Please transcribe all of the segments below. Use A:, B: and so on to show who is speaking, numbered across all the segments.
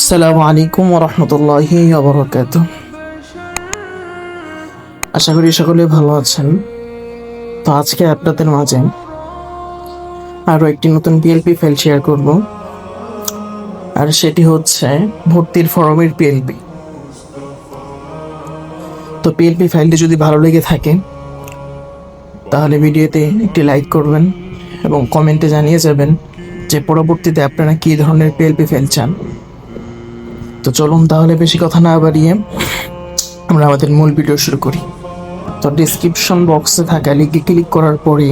A: আসসালামু আলাইকুম ওরহমতুল্লাহি বরকাত আশা করি সকলে ভালো আছেন। তো আজকে আপনাদের মাঝে আরও একটি নতুন পিএলপি ফাইল শেয়ার করব। আর সেটি হচ্ছে ভর্তির ফরমের পিএলপি তো পিএলপি ফাইলটি যদি ভালো লেগে থাকে, তাহলে ভিডিওতে একটি লাইক করবেন এবং কমেন্টে জানিয়ে যাবেন যে পরবর্তীতে আপনারা কী ধরনের পিএলপি ফাইল চান। তো চলুন তাহলে বেশি কথা না বাড়িয়ে আমরা আমাদের মূল ভিডিও শুরু করি। তো ডিসক্রিপশন বক্সে থাকা লিঙ্কে ক্লিক করার পরে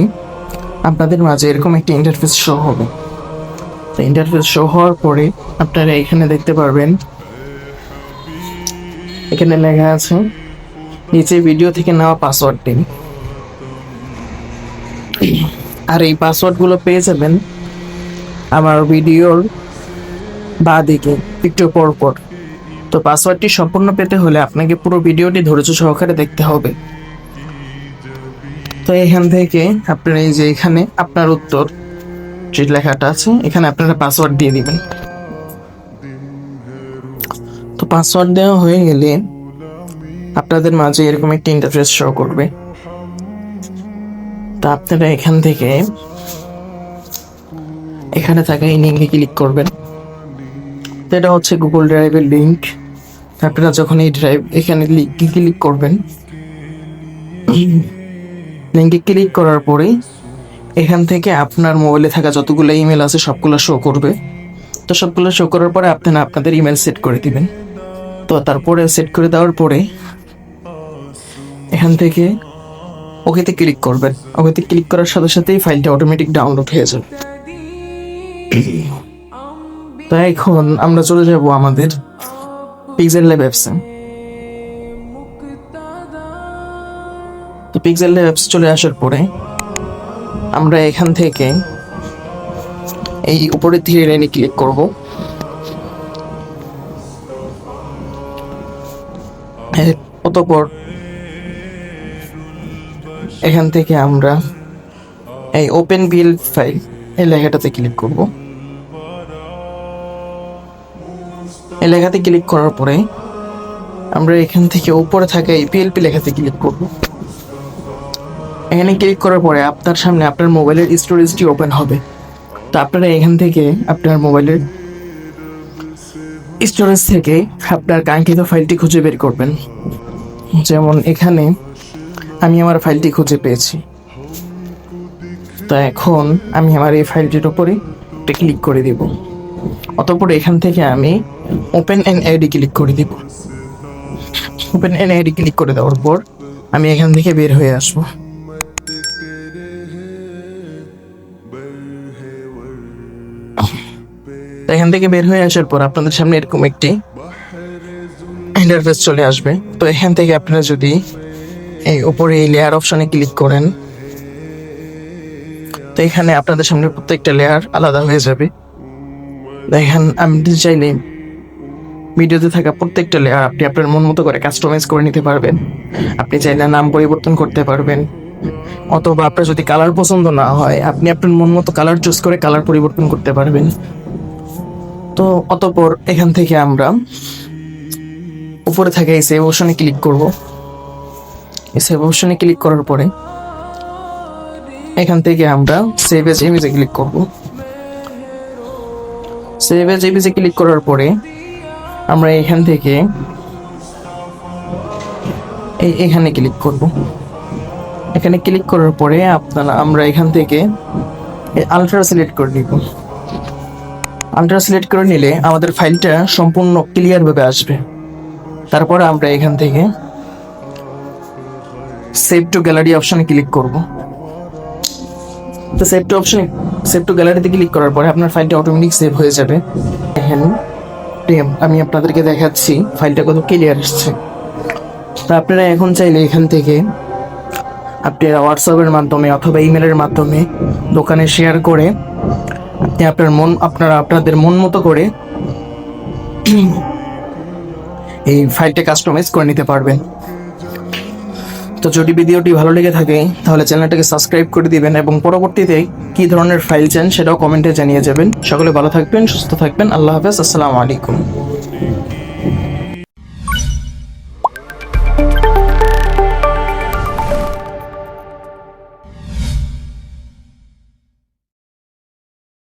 A: আপনাদের মাঝে এরকম একটি ইন্টারফেস শো হবে। তো ইন্টারফেস শো হওয়ার পরে আপনারা এখানে দেখতে পারবেন, এখানে লেখা আছে, নিচে ভিডিও থেকে নেওয়া পাসওয়ার্ড দিন আর এই পাসওয়ার্ডগুলো পেয়ে যাবেন আমার ভিডিওর বা দিকে একটু পর পর তো পাসওয়ার্ডটি সম্পূর্ণ পেতে হলে আপনাকে পুরো ভিডিওটি ধৈর্য সহকারে দেখতে হবে। তো এখান থেকে আপনারা এই যে এখানে আপনার উত্তর, যে লেখাটা আছে, এখানে আপনারা পাসওয়ার্ড দিয়ে দিবেন। তো পাসওয়ার্ড দেওয়া হয়ে গেলে আপনাদের মাঝে এরকম একটি ইন্টারফেস শো করবে। তো আপনারা এখান থেকে, এখানে থাকা এই লিঙ্কে ক্লিক করবেন। তো এটা হচ্ছে গুগল ড্রাইভের লিঙ্ক আপনারা যখন এই ড্রাইভ এখানে লিঙ্কে ক্লিক করবেন লিঙ্কে ক্লিক করার পরে এখান থেকে আপনার মোবাইলে থাকা যতগুলো ইমেল আছে, সবগুলো শো করবে। তো সবগুলো শো করার পরে আপনারা আপনাদের ইমেল সেট করে দিবেন। তো তারপরে সেট করে দেওয়ার পরে এখান থেকে ওকেতে ক্লিক করবেন। ওকেতে ক্লিক করার সাথে সাথেই ফাইলটা অটোমেটিক ডাউনলোড হয়ে যাবে। তো এখন আমরা চলে যাব আমাদের পিক্সেল ল্যাব অ্যাপসে তো পিক্সেল ল্যাব অ্যাপস চলে আসার পরে আমরা এখান থেকে এই উপরের ধীরে লাইনে ক্লিক করব। অতপর এখান থেকে আমরা এই ওপেন বিল ফাইল এই লেখাটাতে ক্লিক করব। এই লেখাতে ক্লিক করার পরে আমরা এখান থেকে উপরে থাকা এই পিএলপি লেখাতে ক্লিক করব। এখানে ক্লিক করার পরে আপনার সামনে আপনার মোবাইলের স্টোরেজটি ওপেন হবে। তো আপনারা এখান থেকে আপনার মোবাইলের স্টোরেজ থেকে আপনার কাঙ্ক্ষিত ফাইলটি খুঁজে বের করবেন। যেমন এখানে আমি আমার ফাইলটি খুঁজে পেয়েছি। তো এখন আমি আমার এই ফাইলটির উপরে ক্লিক করে দিব। অতপর এখান থেকে আমি ওপেন এন আইডি ক্লিক করে দিব। ওপেন এন আইডি ক্লিক করে দেওয়ার পর আমি এখান থেকে বের হয়ে আসব। এখান থেকে বের হয়ে আসার পর আপনাদের সামনে এরকম একটি ইন্টারফেস চলে আসবে। তো এখান থেকে আপনারা যদি এই উপরে এই লেয়ার অপশনে ক্লিক করেন, তো এখানে আপনাদের সামনে প্রত্যেকটা লেয়ার আলাদা হয়ে যাবে। দেখেন আমি চাইলে ভিডিওতে থাকা প্রত্যেকটা লেয়ার আপনি আপনার মন মতো করে কাস্টমাইজ করে নিতে পারবেন। আপনি চাইলে নাম পরিবর্তন করতে পারবেন। অথবা আপনার যদি কালার পছন্দ না হয়, আপনি আপনার মন মতো কালার চুজ করে কালার পরিবর্তন করতে পারবেন। তো অতপর এখান থেকে আমরা উপরে থাকা এই সেভ অপশনে ক্লিক করব। এই সেভ অপশনে ক্লিক করার পরে এখান থেকে আমরা সেভ এজ ইমেজে ক্লিক করব। সেভ এজ ইমেজে ক্লিক করার পরে আমরা এখান থেকে এই এখানে ক্লিক করব। এখানে ক্লিক করার পরে আপনারা, আমরা এখান থেকে আলট্রা সিলেক্ট করে নিব। আলট্রা সিলেক্ট করে নিলে আমাদের ফাইলটা সম্পূর্ণ ক্লিয়ার ভাবে আসবে। তারপরে আমরা এখান থেকে সেভ টু গ্যালারি অপশনে ক্লিক করব। তো সেভ টু অপশনে সেভ টু গ্যালারিতে ক্লিক করার পরে আপনার ফাইলটা অটোমেটিক সেভ হয়ে যাবে। দেখেন আমি আপনাদেরকে দেখাচ্ছি। ফাইলটা কত ক্লিয়ার আসছে। তো আপনারা এখন চাইলে এখান থেকে আপনারা হোয়াটসঅ্যাপের মাধ্যমে অথবা ইমেলের মাধ্যমে দোকানে শেয়ার করে আপনি আপনার মন, আপনারা আপনাদের মন মতো করে এই ফাইলটা কাস্টমাইজ করে নিতে পারবেন। তো যদি ভিডিওটি ভালো লেগে থাকে, তাহলে চ্যানেলটাকে সাবস্ক্রাইব করে দিবেন এবং পরবর্তীতে কি ধরনের ফাইল চান সেটাও কমেন্টে জানিয়ে যাবেন। সকলে ভালো থাকবেন, সুস্থ থাকবেন, আল্লাহ হাফেজ, আসসালামু আলাইকুম।